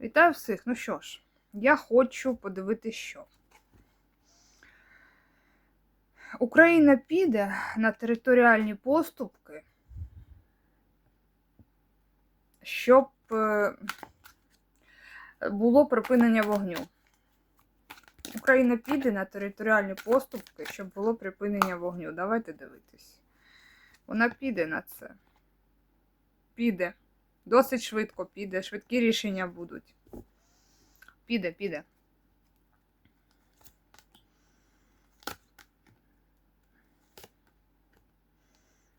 Вітаю всіх. Ну що ж, я хочу подивитися, що. Україна піде на територіальні поступки, щоб е, було припинення вогню. Україна піде на територіальні поступки, щоб було припинення вогню. Давайте дивитись. Вона піде на це. Піде. Досить швидко піде. Швидкі рішення будуть. Піде, піде.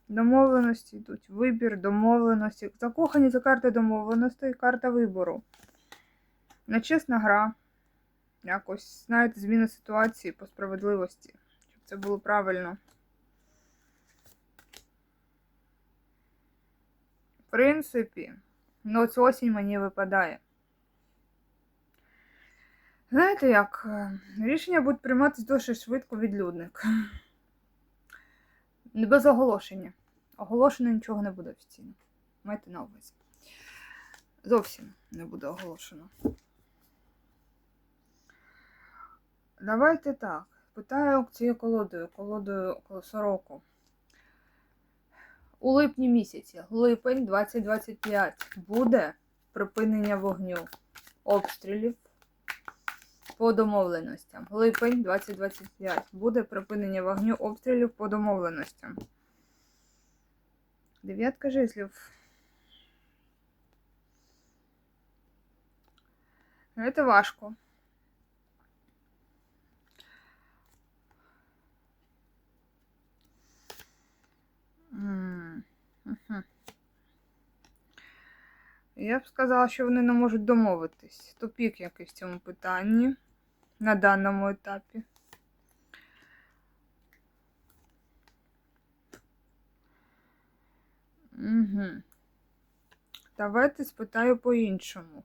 Домовленості йдуть. Вибір, домовленості. Закохані це карта домовленостей, карта вибору. Нечесна гра. Якось, знаєте, зміна ситуації по справедливості. Щоб це було правильно. Принципі, ну ось осінь мені випадає. Знаєте як? е, Рішення будуть прийматися досить швидко відлюдник. Не без оголошення. Оголошено нічого не буде офіційно. Майте на увазі. Зовсім не буде оголошено. Давайте так. Питаю цією колодою, колодою сороку. У липні місяці, липень 2025, буде припинення вогню обстрілів по домовленостям. Липень 2025 буде припинення вогню обстрілів по домовленостям. Дев'ятка жезлів. Це важко. Я б сказала, що вони не можуть домовитись. Тупік якийсь в цьому питанні на даному етапі. Угу. Давайте спитаю по-іншому.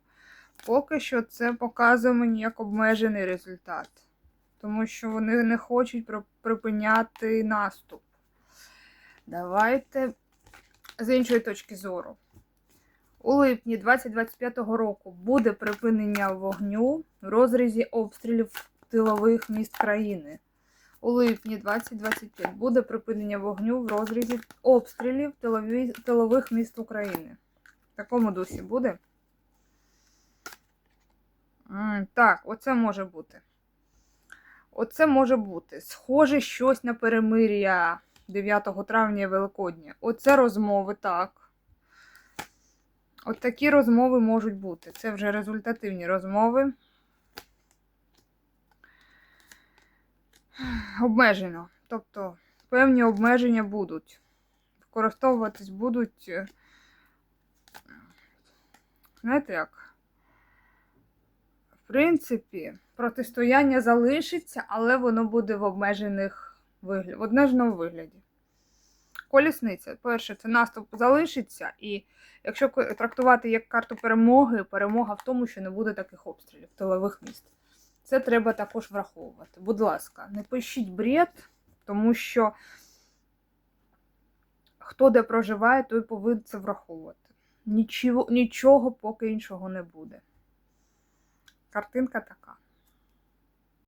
Поки що це показує мені як обмежений результат. Тому що вони не хочуть припиняти наступ. Давайте з іншої точки зору. У липні 2025 року буде припинення вогню в розрізі обстрілів тилових міст країни. У липні 2025 буде припинення вогню в розрізі обстрілів тилових міст України. В такому дусі буде? Так, оце може бути. Оце може бути. Схоже щось на перемир'я 9 травня і Великодня. Оце розмови, так. От такі розмови можуть бути. Це вже результативні розмови. Обмежено. Тобто певні обмеження будуть. Використовуватись будуть. е, Знаєте як? В принципі, протистояння залишиться, але воно буде в обмежених вигляді, в обмеженому вигляді. Колісниця. Перше, це наступ залишиться, і якщо трактувати як карту перемоги, перемога в тому, що не буде таких обстрілів тилових міст. Це треба також враховувати. Будь ласка, не пишіть бред, тому що хто де проживає, той повинен це враховувати. Нічого, нічого поки іншого не буде. Картинка така.